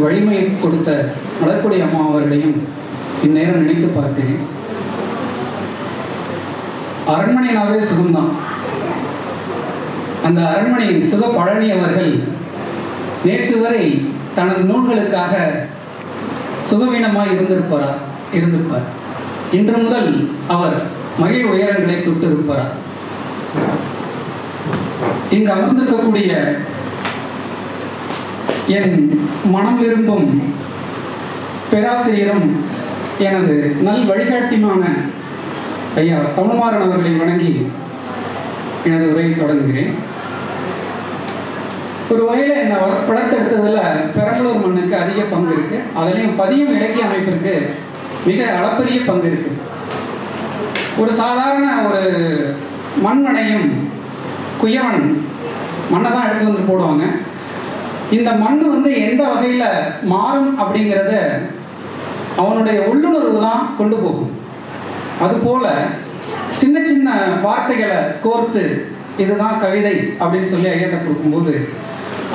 எனக்கு வழிமையை கொடுத்த மலர்கொடி அம்மா அவர்களையும் இந்நேரம் நினைத்து பார்க்கிறேன் அரண்மனையினாவே சுகம்தான். அந்த அரண்மனை சுக பழனி அவர்கள் நேற்று வரை தனது நூல்களுக்காக சுகவீனமாய் இருந்திருப்பாரா இருந்திருப்பார். இன்று முதல் அவர் மகிழ் உயரங்களை தொட்டிருப்பார். இங்கு அமர்ந்திருக்கக்கூடிய என் மனம் விரும்பும் பேராசிரியரும் எனது நல் வழிகாட்டியுமான ஐயா தமிழ்மாறன் அவர்களை வணங்கி எனது உரையை தொடங்குகிறேன். ஒரு வகையில் என்னை வள- பெரம்பலூர் மண்ணுக்கு அதிக பங்கு இருக்கு. அதுலேயும் பதியம் இலக்கிய அமைப்பிற்கு மிக அளப்பரிய பங்கு இருக்கு. ஒரு சாதாரண ஒரு மண்மனையும் குயவன் மண்ணை தான் எடுத்து வந்து போடுவாங்க. இந்த மண் வந்து எந்த வகையில் மாறும் அப்படிங்கிறத அவனுடைய உள்ளுணர்வு தான் கொண்டு போகும். அதுபோல சின்ன சின்ன வார்த்தைகளை கோர்த்து இதுதான் கவிதை அப்படின்னு சொல்லி ஐயாட்ட கொடுக்கும்போது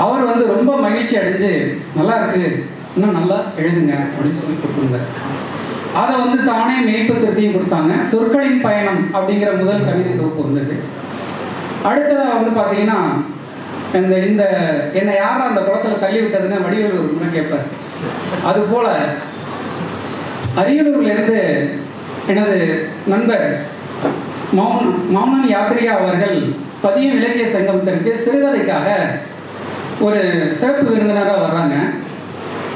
அவர் வந்து ரொம்ப மகிழ்ச்சி அடைஞ்சு நல்லா இருக்கு இன்னும் நல்லா எழுதுங்க அப்படின்னு சொல்லி கொடுத்துருந்தார். அதை வந்து தானே மேய்ப்பு திருத்தியும் கொடுத்தாங்க. சொற்களின் பயணம் அப்படிங்கிற முதல் கவிதை தொகுப்பு வந்தது. அடுத்ததாக வந்து பார்த்தீங்கன்னா இந்த இந்த என்னை யாரும் அந்த குளத்தில் தள்ளி விட்டதுன்னு வடிவேலு கேட்பார். அதுபோல அரியலூர்ல இருந்து எனது நண்பர் மௌன் மௌனன் யாத்திரியா அவர்கள் பதியம் இலக்கிய சங்கத்திற்கு சிறுகதைக்காக ஒரு சிறப்பு விருந்தினராக வர்றாங்க.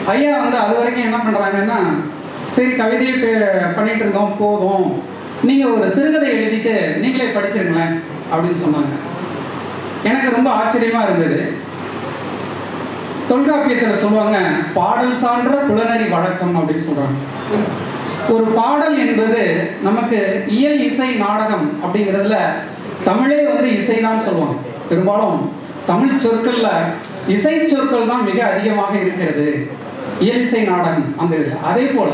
ஐயா வந்து அது வரைக்கும் என்ன பண்ணுறாங்கன்னா சரி கவிதையை பே- பண்ணிட்டு இருந்தோம் போதும். நீங்கள் ஒரு சிறுகதை எழுதிட்டு நீங்களே படிச்சிருங்களேன் அப்படின்னு சொன்னாங்க. எனக்கு ரொம்ப ஆச்சரியமாக இருந்தது. தொல்காப்பியத்தில் சொல்லுவாங்க பாடல் சான்ற புலனறி வழக்கம் அப்படின்னு சொல்றாங்க. ஒரு பாடல் என்பது நமக்கு இயல் இசை நாடகம் அப்படிங்கிறதுல தமிழே வந்து இசைதான் சொல்லுவாங்க. பெரும்பாலும் தமிழ் சொற்கள்ல இசை சொற்கள் தான் மிக அதிகமாக இருக்கிறது. இயல் இசை நாடகம் அந்த இதில். அதே போல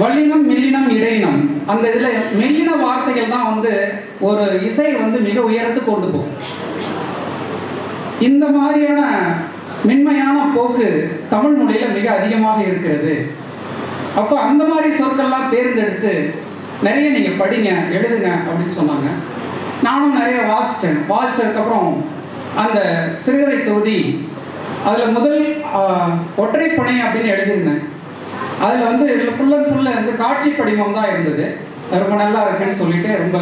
வல்லினம் மில்லினம் இடையினம். அந்த இதில் மெல்லின வார்த்தைகள் தான் வந்து ஒரு இசை வந்து மிக உயரத்துக்கு கொண்டு போகும். இந்த மாதிரியான மென்மையான போக்கு தமிழ் மொழியில மிக அதிகமாக இருக்கிறது. அப்போ அந்த மாதிரி சொற்கள்லாம் தேர்ந்தெடுத்து நிறைய நீங்கள் படிங்க எழுதுங்க அப்படின்னு சொன்னாங்க. நானும் நிறைய வாசித்தேன் வாசித்ததுக்கப்புறம் அந்த சிறுகதை தொகுதி அதில் முதல் ஒற்றைப்பனை அப்படின்னு எழுதியிருந்தேன். அதில் வந்து ஃபுல் அண்ட் ஃபுல்லாக வந்து காட்சி படிமம் தான் இருந்தது. ரொம்ப நல்லா இருக்குன்னு சொல்லிட்டு ரொம்ப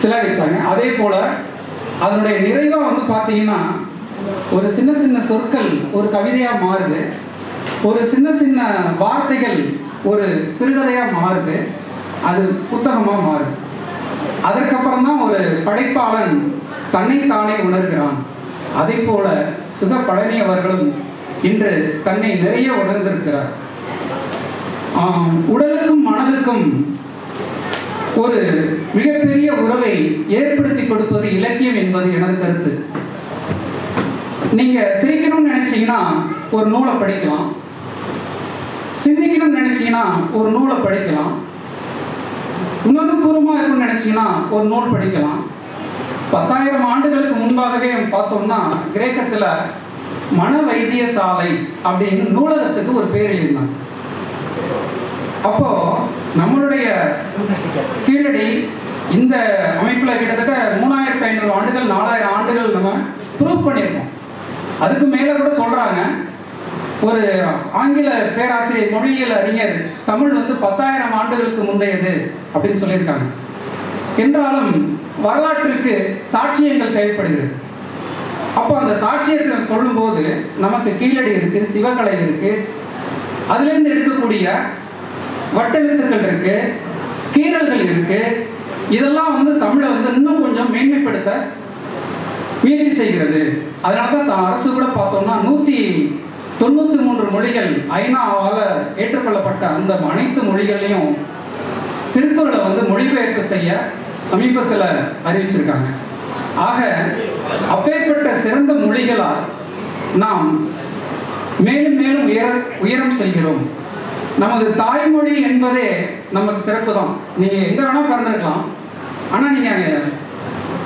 சிலாகிச்சாங்க அதே போல் அதனுடைய நிறைவாக வந்து பார்த்தீங்கன்னா ஒரு சின்ன சின்ன சொற்கள் ஒரு கவிதையாக மாறுது. ஒரு சின்ன சின்ன வார்த்தைகள் ஒரு சிறுகதையாக மாறுது. அது புத்தகமாக மாறுது. அதற்கப்புறம் தான் ஒரு படைப்பாளன் தன்னைத்தானே உணர்கிறான். அதே போல சுக பழனி அவர்களும் இன்று தன்னை நிறைய உணர்ந்திருக்கிறார். உடலுக்கும் மனதுக்கும் ஒரு மிகப்பெரிய உறவை ஏற்படுத்தி கொடுப்பது இலக்கியம் என்பது எனது கருத்து. நீங்க சிரிக்கணும்னு நினைச்சீங்கன்னா ஒரு நூலை படிக்கலாம். சிந்திக்கணும்னு நினைச்சீங்கன்னா ஒரு நூலை படிக்கலாம். உணர்வுபூர்வமா இருக்கும்னு நினைச்சீங்கன்னா ஒரு நூல் படிக்கலாம். பத்தாயிரம் ஆண்டுகளுக்கு முன்பாகவே பார்த்தோம்னா கிரேக்கத்துல மன வைத்தியசாலை அப்படின்னு நூலகத்துக்கு ஒரு பேர் எழுதினாங்க. அப்போ நம்மளுடைய கீழடி இந்த அமைப்புல கிட்டத்தட்ட மூணாயிரத்தி ஐநூறு ஆண்டுகள் நாலாயிரம் ஆண்டுகள் நம்ம ப்ரூவ் பண்ணியிருக்கோம். அதுக்கு மேல கூட சொல்றாங்க ஒரு ஆங்கில பேராசிரியர் மொழியியல் அறிஞர் தமிழ் வந்து பத்தாயிரம் ஆண்டுகளுக்கு முந்தையது அப்படின்னு சொல்லியிருக்காங்க. என்றாலும் வரலாற்றிற்கு சாட்சியங்கள் தேவைப்படுகிறது. அப்போ அந்த சாட்சியத்தை சொல்லும்போது நமக்கு கீழடி இருக்கு சிவகலை இருக்கு அதுலேருந்து எடுக்கக்கூடிய வட்டெழுத்துக்கள் இருக்கு கீறல்கள் இருக்கு. இதெல்லாம் வந்து தமிழை வந்து இன்னும் கொஞ்சம் மேன்மைப்படுத்த முயற்சி செய்கிறது. அதனால தான் த- அரசு கூட பார்த்தோம்னா நூற்றி தொண்ணூற்றி மூன்று மொழிகள் ஐநாவால் ஏற்றுக்கொள்ளப்பட்ட அந்த அனைத்து மொழிகளையும் திருக்குறளை வந்து மொழிபெயர்ப்பு செய்ய சமீபத்தில் அறிவிச்சிருக்காங்க. ஆக அப்பேற்பட்ட சிறந்த மொழிகளால் நாம் மேலும் மேலும் உயர உயரம் செல்கிறோம். நமது தாய்மொழி என்பதே நமக்கு சிறப்பு தான். நீங்கள் எங்கே வேணால் பிறந்திருக்கலாம். நீங்கள்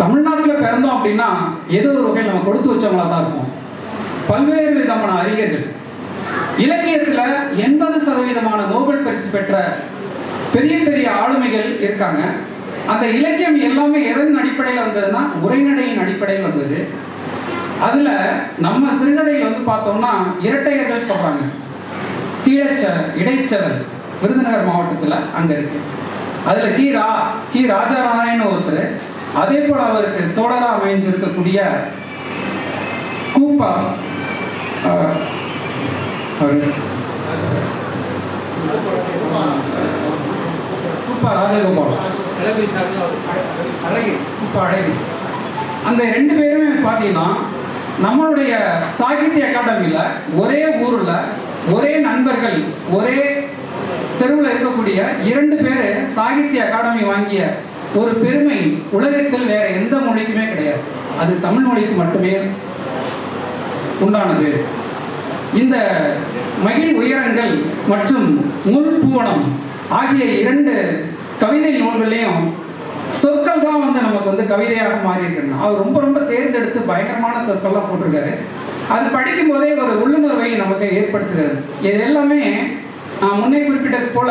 தமிழ்நாட்டில் பிறந்தோம் அப்படின்னா ஏதோ ஒரு வகையில் நம்ம கொடுத்து வச்சவங்களா தான் இருப்போம். பல்வேறு விதமான அறிஞர்கள். இலக்கியத்தில் எண்பது சதவீதமான நோபல் பரிசு பெற்ற பெரிய பெரிய ஆளுமைகள் இருக்காங்க. அந்த இலக்கியம் எல்லாமே எதன் அடிப்படையில் வந்ததுன்னா உரைநடையின் அடிப்படையில் வந்தது. அதுல நம்ம சிறுகதையில் வந்து பார்த்தோம்னா இரட்டையர்கள் சொல்றாங்க. கீழச்ச இடைச்சவல் விருதுநகர் மாவட்டத்தில் அங்க இருக்கு. அதுல கி ரா கி ராஜாராயன் ஒருத்தர். அதே போல அவருக்கு தோழரா அமைஞ்சிருக்கக்கூடிய கூப்பா கூப்பா ராஜகோபால். அழகு இப்போ அழகு அந்த ரெண்டு பேருமே பார்த்தீங்கன்னா நம்மளுடைய சாகித்ய அகாடமியில் ஒரே ஊரில் ஒரே நண்பர்கள் ஒரே தெருவில் இருக்கக்கூடிய இரண்டு பேர் சாகித்ய அகாடமி வாங்கிய ஒரு பெருமை உலகத்தில் வேற எந்த மொழிக்குமே கிடையாது. அது தமிழ் மொழிக்கு மட்டுமே உண்டானது. இந்த மகிழ் உயரங்கள் மற்றும் முள் பூவனம் ஆகிய இரண்டு கவிதை நூல்களையும் சொற்கள் தான் வந்து நமக்கு வந்து கவிதையாக மாறி இருக்குன்னா அவர் ரொம்ப ரொம்ப தேர்ந்தெடுத்து பயங்கரமான சொற்கள்லாம் போட்டிருக்காரு. அது படிக்கும் போதே ஒரு உள்ளுணர்வை நமக்கு ஏற்படுத்துகிறது. இது எல்லாமே நான் முன்னே குறிப்பிட்டது போல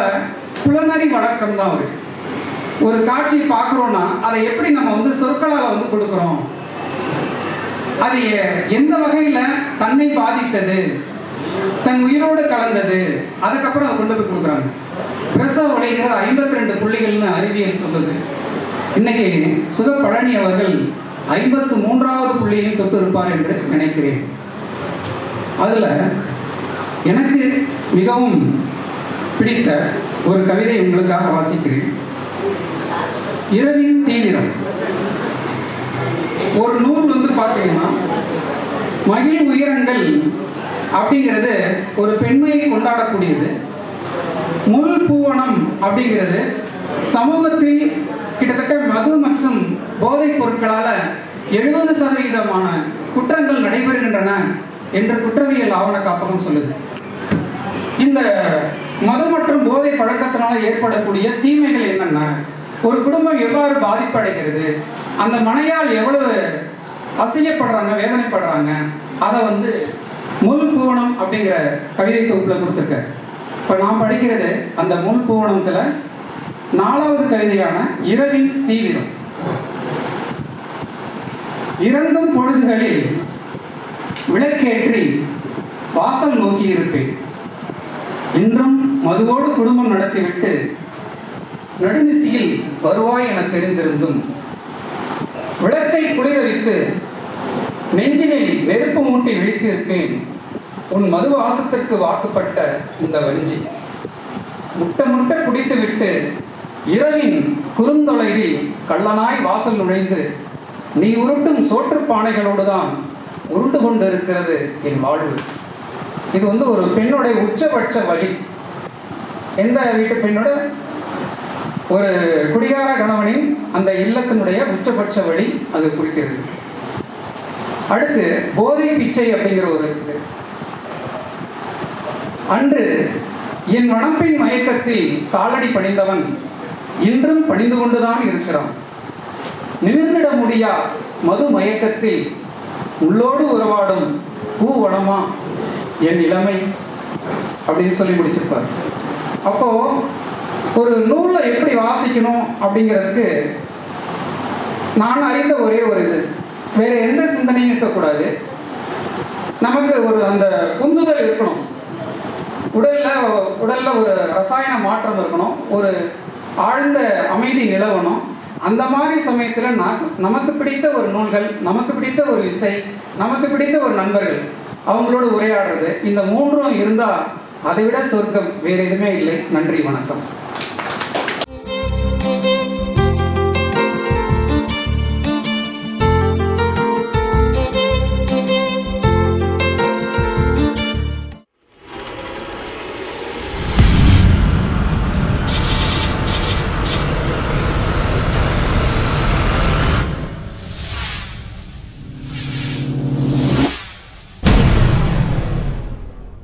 புலனறி வழக்கம் தான் இருக்கு ஒரு காட்சி பார்க்குறோன்னா அதை எப்படி நம்ம வந்து சொற்களால் வந்து கொடுக்குறோம்? அது எந்த வகையில் தன்னை பாதித்தது? தன் உயிரோடு கலந்தது? அதுக்கப்புறம் அதை கொண்டு போய் கொடுக்குறாங்க. பிரசவ விளைகிறது ஐம்பத்தி ரெண்டு புள்ளிகள்னு அறிவியல் சொல்லுது. இன்னைக்கு சுத பழனி அவர்கள் ஐம்பத்து மூன்றாவது புள்ளியையும் தொட்டு இருப்பார் என்று நினைக்கிறேன். அதில் எனக்கு மிகவும் பிடித்த ஒரு கவிதை உங்களுக்காக வாசிக்கிறேன். இரவின் தீவிரம். ஒரு நூல் வந்து பார்த்தீங்கன்னா மகிழ் உயரங்கள் அப்படிங்கிறது ஒரு பெண்மையை கொண்டாடக்கூடியது. முள் பூவனம் அப்படிங்கிறது சமூகத்தில் கிட்டத்தட்ட மது மற்றும் போதைப் பொருட்களால் எழுபது சதவீதமான குற்றங்கள் நடைபெறுகின்றன என்று குற்றவியல் ஆவண காப்பகம் சொல்லுது. இந்த மது மற்றும் போதை பழக்கத்தினால் ஏற்படக்கூடிய தீமைகள் என்னென்ன ஒரு குடும்பம் எவ்வாறு பாதிப்படைகிறது அந்த மனையால் எவ்வளவு அசையப்படுறாங்க வேதனைப்படுறாங்க அதை வந்து முழு பூவனம் அப்படிங்கிற கவிதை தொகுப்பில் கொடுத்துருக்க இப்போ நான் படிக்கிறது அந்த முழு பூவனத்தில் நாலாவது கவிதையான இரவின் தீவிரம். இறங்கும் பொழுதுகளில் விளக்கேற்றி வாசல் நோக்கி இருப்பேன். இன்றும் மதுவோடு குடும்பம் நடத்திவிட்டு நடுநிசியில் வருவாய் என தெரிந்திருந்தும் விளக்கை குளிர வைத்து நெஞ்சினில் நெருப்பு மூட்டி விழித்திருப்பேன் உன் மது வாசத்திற்கு வாக்குப்பட்ட இந்த வஞ்சி. முட்டை முட்டை குடித்துவிட்டு இரவின் குறுந்தொலைவில் கள்ளனாய் வாசல் நுழைந்து நீ உருட்டும் சோற்று பானைகளோடு தான் உருண்டு கொண்டு இருக்கிறது என் வாழ்வு. இது வந்து ஒரு பெண்ணுடைய உச்சபட்ச வழி. எந்த வீட்டு பெண்ணோட? ஒரு குடிகார கணவனின் அந்த இல்லத்தினுடைய உச்சபட்ச வழி அது குறிக்கிறது. அடுத்து போதை பிச்சை அப்படிங்கிற ஒரு அன்று என் மணப்பின் மயக்கத்தில் காலடி பணிந்தவன் இன்றும் பணிந்து கொண்டுதான் இருக்கிறான் நிமிர்ந்திட முடியா மது மயக்கத்தில்? உள்ளோடு உறவாடும் பூவனமா என் இளமை அப்படின்னு சொல்லி முடிச்சிருப்பார். அப்போ ஒரு நூலை எப்படி வாசிக்கணும் அப்படிங்கிறதுக்கு நான் அறிந்த ஒரே ஒரு இது. வேற எந்த சிந்தனையும் இருக்கக்கூடாது. நமக்கு ஒரு அந்த உந்துதல் இருக்கணும். உடல்ல உடல்ல ஒரு ரசாயன மாற்றம் இருக்கணும். ஒரு ஆழ்ந்த அமைதி நிலவணும். அந்த மாதிரி சமயத்தில் நான் நமக்கு பிடித்த ஒரு நூல்கள் நமக்கு பிடித்த ஒரு இசை நமக்கு பிடித்த ஒரு நண்பர்கள் அவங்களோட உரையாடுறது இந்த மூன்றும் இருந்தால் அதை விட சொர்க்கம் வேறு எதுவுமே இல்லை. நன்றி வணக்கம்.